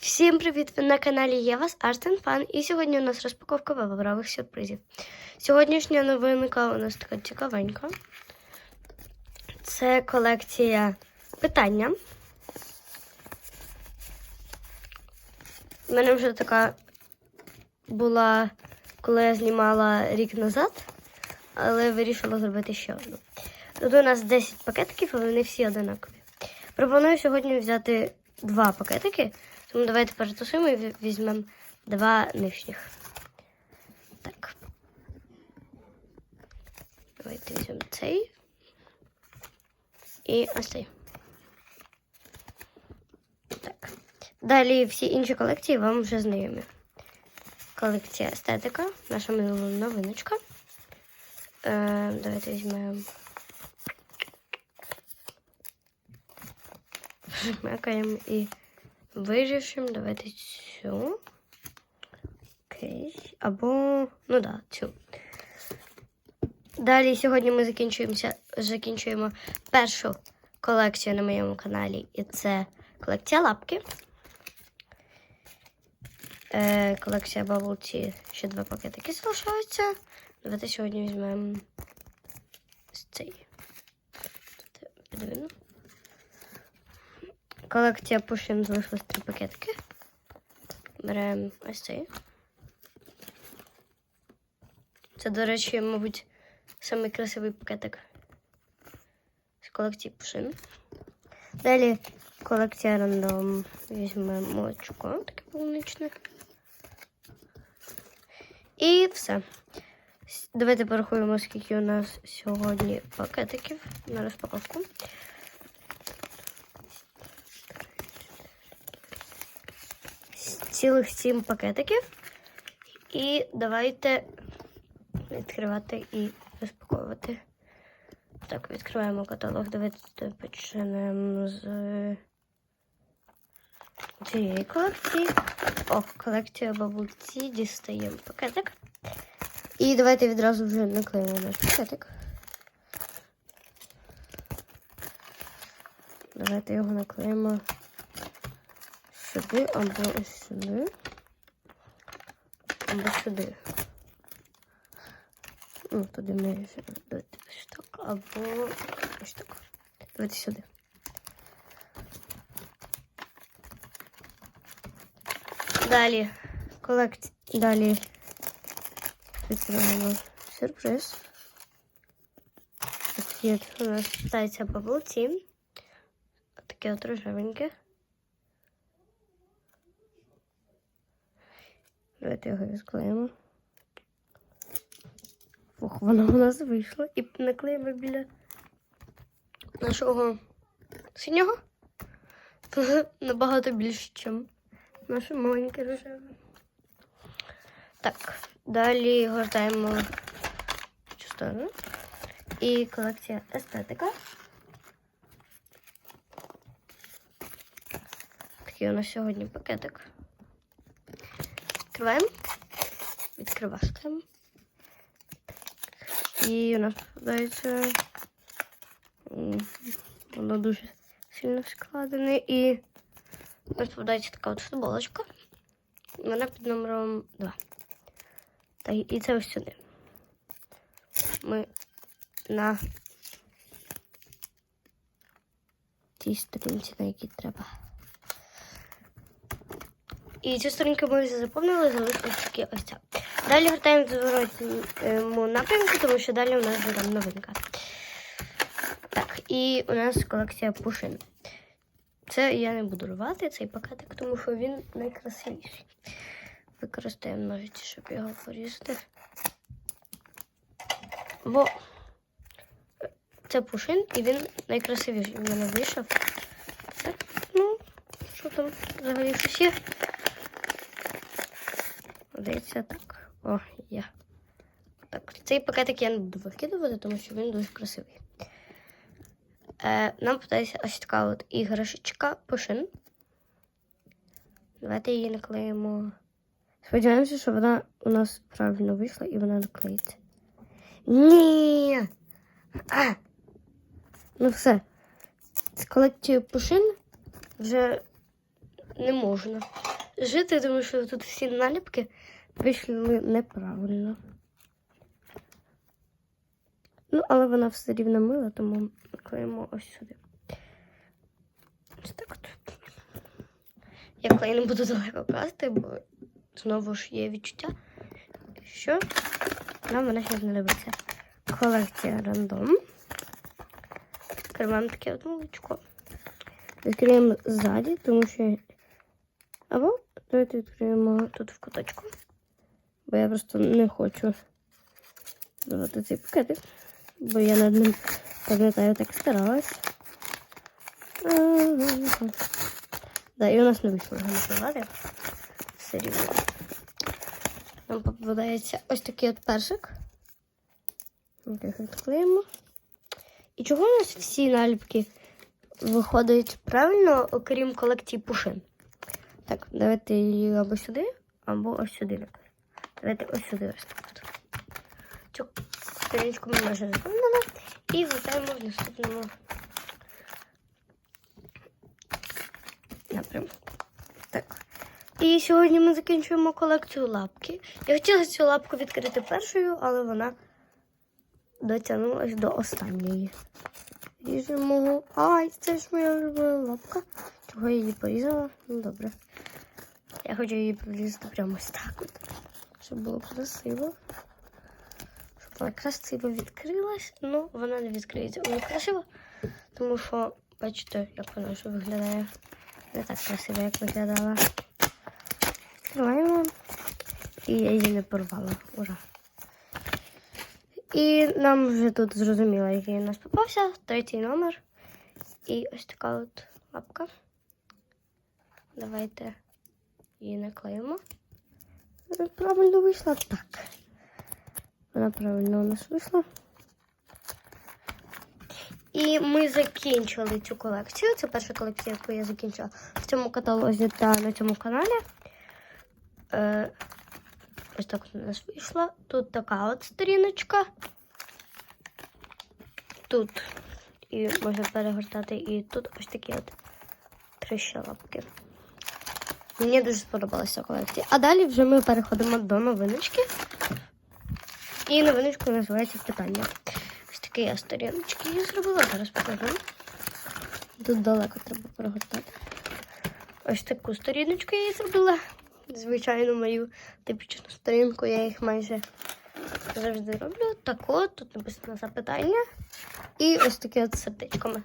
Всім привіт! Ви на каналі Євас Fun і сьогодні у нас розпаковка вибравих сюрпризів. Сьогоднішня новинка у нас така цікавенька. Це колекція питання. У мене вже така була, коли я знімала рік назад, але вирішила зробити ще одну. Тут у нас 10 пакетиків, але вони всі одинакові. Пропоную сьогодні взяти два пакетики. Тому давайте перетусуємо і візьмемо два нижніх. Так. Давайте візьмемо цей. І ось цей. Так. Далі всі інші колекції вам вже знайомі. Колекція естетика, наша минула новиночка. Е, давайте візьмемо. Жмякаємо і вирішимо. Давайте цю. Окей. Або, ну да, цю. Далі сьогодні ми закінчуємося, закінчуємо першу колекцію на моєму каналі. І це колекція лапки. Е, колекція Bubble. Ще два пакетики залишаються. Давайте сьогодні візьмемо цей. Підвину. Колекція Пушин залишилось три пакетики. Беремо ось цей. Це, до речі, мабуть, самий красивий пакетик з колекції Пушин. Далі колекція рандом. Візьмемо молочко, таке полуничне. І все. Давайте порахуємо, скільки у нас сьогодні пакетиків на розпаковку. Цілих сім пакетиків. І давайте відкривати і розпаковувати. Так, відкриваємо каталог. Давайте почнемо з цієї колекції. О, колекція бабульці. Дістаємо пакетик. І давайте відразу вже наклеїмо наш пакетик. Давайте його наклеїмо сюди або ось сюди. Або сюди. Ну, туди ми давайте ось так, або ось так. Давайте сюди. Далі колекція. Далі відкриваємо сюрприз. Тут у нас Bubble Tea. Таке от рожевеньке. Давайте його відклеїмо. Ох, воно у нас вийшло. І наклеїмо біля нашого синього. Набагато більше, ніж наше маленьке рожеве. Так, далі гортаємо цю сторону. І колекція естетика. Такий у нас сьогодні пакетик. Відкриваємо. Відкриваємо. І у нас попадається. Воно дуже сильно складене. І у нас попадається така от футболочка. Вона під номером 2. Та й- і це ось сюди. Ми на тій сторінці, на якій треба. І цю сторінку ми вже заповнили, залишилось тільки ось ця. Далі гортаємо в зворотньому напрямку, тому що далі у нас вже там новинка. Так, і у нас колекція пушин. Це я не буду рвати цей пакетик, тому що він найкрасивіший. Використаємо ножиці, щоб його порізати. Бо це пушин, і він найкрасивіший в мене вийшов. Так, ну, що там взагалі щось є? Здається, так. О, є. Так, цей пакетик я не буду викидувати, тому що він дуже красивий. Е, нам подається ось така от іграшечка пушин. Давайте її наклеїмо. Сподіваємося, що вона у нас правильно вийшла і вона наклеїться. Ні. А! Ну все. З колекцією пушин вже не можна жити, тому що тут всі наліпки вийшли неправильно. Ну, але вона все рівно мила, тому клеїмо ось сюди. Ось так от. Я клей не буду далеко класти, бо знову ж є відчуття, що нам вона ще знадобиться. Колекція рандом. Відкриваємо таке от молочко. Відкриємо ззаді, тому що. Або давайте відкриємо тут в куточку. Бо я просто не хочу давати цей пакетик. Бо я над ним, пам'ятаю, так старалась. Ага. Да, і у нас не вийшло називати. Все рівно. Нам попадається ось такий от першик. Їх відклеїмо. І чого у нас всі наліпки виходять правильно, окрім колекції пушин? Так, давайте її або сюди, або ось сюди. наклеїмо. Давайте ось сюди ось так. Цю сторіночку ми майже заповнили. І вертаємо в наступному напрямку. Так. І сьогодні ми закінчуємо колекцію лапки. Я хотіла цю лапку відкрити першою, але вона дотягнулася до останньої. Ріжемо. Ай, це ж моя улюблена лапка. Чого я її порізала? Ну добре. Я хочу її прорізати прямо ось так от. Щоб було красиво. Щоб вона красиво відкрилась. Ну, вона не відкриється. Вона красиво, тому що бачите, як вона вже виглядає. Не так красиво, як виглядала. Відкриваємо. І я її не порвала. Ура! І нам вже тут зрозуміло, який у нас попався. Третій номер. І ось така от лапка. Давайте її наклеїмо. Вона правильно вийшла. Так. Вона правильно у нас вийшла. І ми закінчили цю колекцію. Це перша колекція, яку я закінчила в цьому каталозі та на цьому каналі. Е, ось так у нас вийшла. Тут така от сторіночка. Тут і можна перегортати, і тут ось такі от три щелапки. Мені дуже сподобалася колекція. А далі вже ми переходимо до новиночки. І новиночка називається питання. Ось такі я сторіночки я зробила, зараз покажу. Тут далеко треба перегортати. Ось таку сторіночку я зробила. Звичайно, мою типічну сторінку, я їх майже завжди роблю. Так от, тут написано запитання. І ось таке от з сердечками.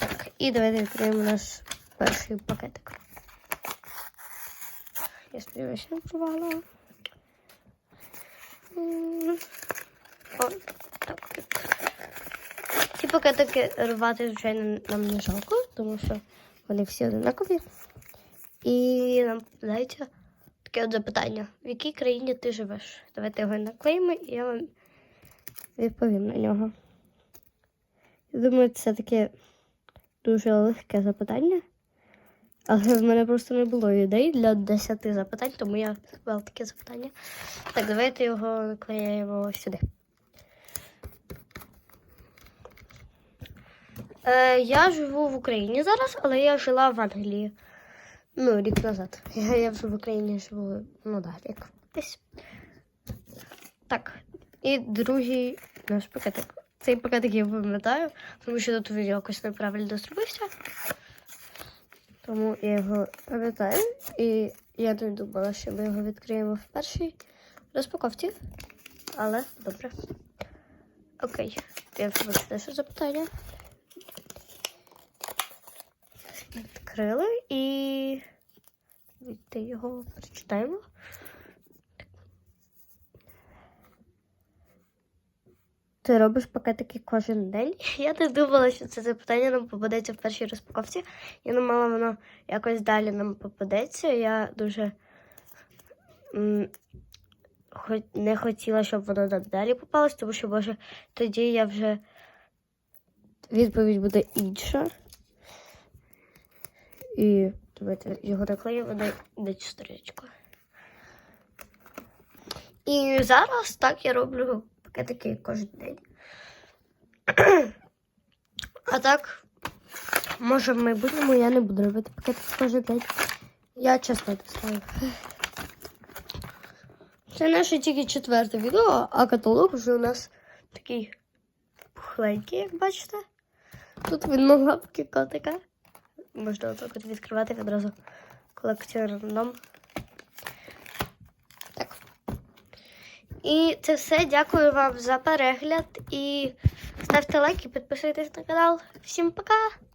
Так, і давайте відкриємо наш перший пакетик. Я О, так. Ці пакетики рвати, звичайно, нам не жалко, тому що вони всі одинакові. І нам попадається таке от запитання: в якій країні ти живеш? Давайте його наклеїмо і я вам відповім на нього. Я думаю, це таке дуже легке запитання. Але в мене просто не було ідей для 10 запитань, тому я зробила таке запитання. Так, давайте його наклеїмо сюди. Е, я живу в Україні зараз, але я жила в Англії. Ну, рік назад. Я, я вже в Україні живу, ну да, рік. Десь. Так. І другий наш пакетик. Цей пакетик я пам'ятаю, тому що тут він якось неправильно зробився. Тому я його пам'ятаю. І я не думала, що ми його відкриємо в першій розпаковці. Але добре. Окей. Я вже теж запитання. Відкрили і його прочитаємо. Ти робиш пакетики кожен день? Я не думала, що це запитання нам попадеться в першій розпаковці. Я думала, воно якось далі нам попадеться. Я дуже не хотіла, щоб воно нам далі попалось, тому що, може, тоді я вже відповідь буде інша. І давайте його наклеїмо на, на цю. І зараз так я роблю пакетики кожен день. А так, Може, в майбутньому я не буду робити пакетик кожен день. Я чесно так ставлю. Це наше тільки четверте відео, а каталог вже у нас такий пухленький, як бачите. Тут видно лапки котика. Можна отак от відкривати відразу колекціонером. І це все. Дякую вам за перегляд. І ставте лайки, підписуйтесь на канал. Всім пока!